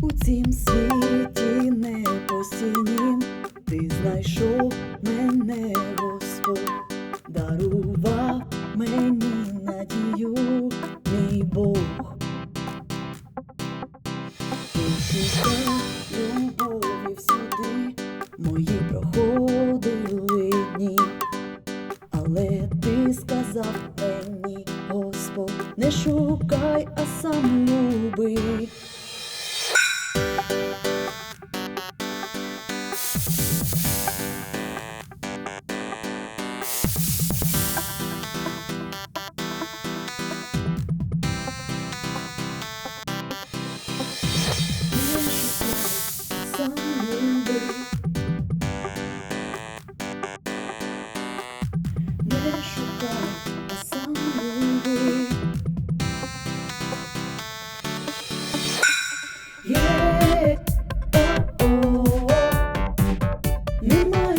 У цім світі непостійнім ти знайшов мене, Господь, дарував мені надію, мій Бог. Любові всюди, мої проходили дні, але ти сказав мені, Господь, не шукай, а сам люби.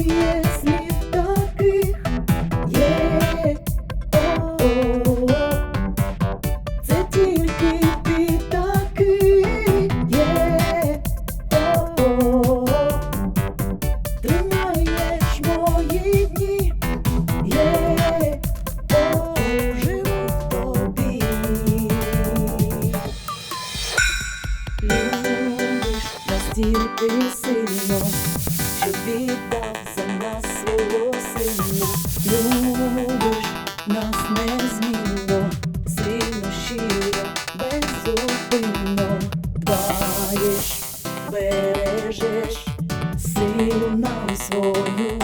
Немає слів таких. Є, тільки. Є. Є, о, настільки сильно, що віддав за беззупинно дбаєш, бережеш силу нам свою.